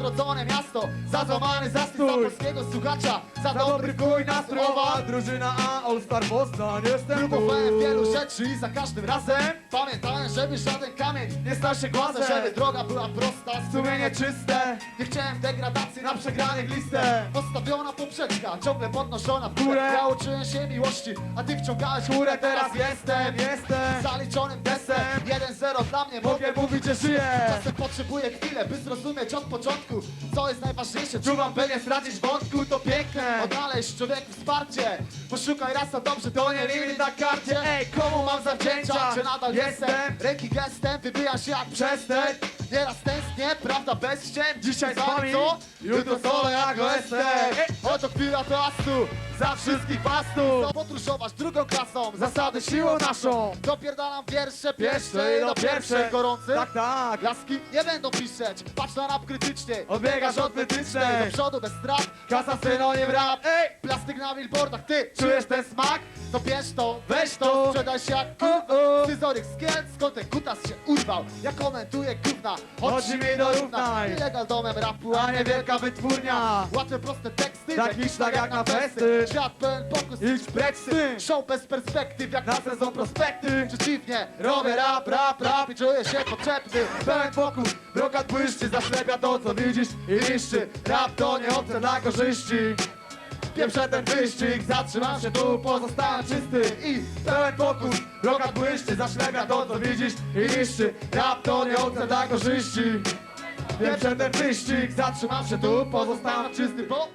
odrodzone miasto Za złamany zastój, za polskiego słuchacza Za dobry kuj nastrojowa nastrojowa drużyna A All Star Poznań Jestem Próbowałem wielu rzeczy i za każdym razem Pamiętałem, żeby żaden kamień nie stał się głazem. Żeby droga była prosta, Sumienie czyste. Nie chciałem degradacji na przegranych listę. Postawiona poprzeczka, ciągle podnoszona w górę. Ja uczyłem się miłości, a ty wciągałeś Które teraz jestem, jestem. Zaliczonym 1-0 dla mnie, mogę Mogę mówić, że żyję. Czasem potrzebuję chwilę, by zrozumieć od początku Co jest najważniejsze, Czuwam, by nie stracić wątku, to piękne. Odnaleźć człowieku wsparcie. Poszukaj raz, a dobrze, to nie limit na karcie. Ej, komu mam zawdzięczać? Czy nadal jestem? Jestem Ręki gestem, wybijam się jak Przestań Nieraz tęsknię, prawda bez ściem Dzisiaj z wami jutro solo jak OSM. Oto chwila toastu Za wszystkich pastów Podróżować drugą klasą Zasady siłą naszą. Dopierdalam wiersze pierwsze i do pierwszej Gorący. Tak, tak. Laski nie będą piszeć Patrz na rap krytycznie. Odbiegasz od wytycznej Do przodu bez strat Kasa synonim rap. Ej, Plastik na billboardach, ty czujesz ten smak? To bierz to, weź to, sprzedaj się jak o. Scyzoryk z Kielc, skąd ten kutas się urwał? Ja komentuję gówna, Chodzi mi do równaj. Ilegal domem rapu, A nie wielka wytwórnia. Łatwe, proste teksty, Tak liczna jak na festy. Świat pełen pokus, Idź tym show bez perspektyw jak Na sezon prospekty. Przeciwnie, robię rap, rap, rap i czuję się potrzebny. Pełen fokus, brokat błyszczy Zaślepia to co widzisz i niszczy. Rap to nie opcja dla korzyści Pieprzę ten wyścig, zatrzymam się tu, pozostanę czysty I pełen fokus, brokat błyszczy Zaślepia to co widzisz i niszczy. Rap to nie opcja dla korzyści. Pieprzę ten wyścig, zatrzymam się tu, pozostanę czysty Bo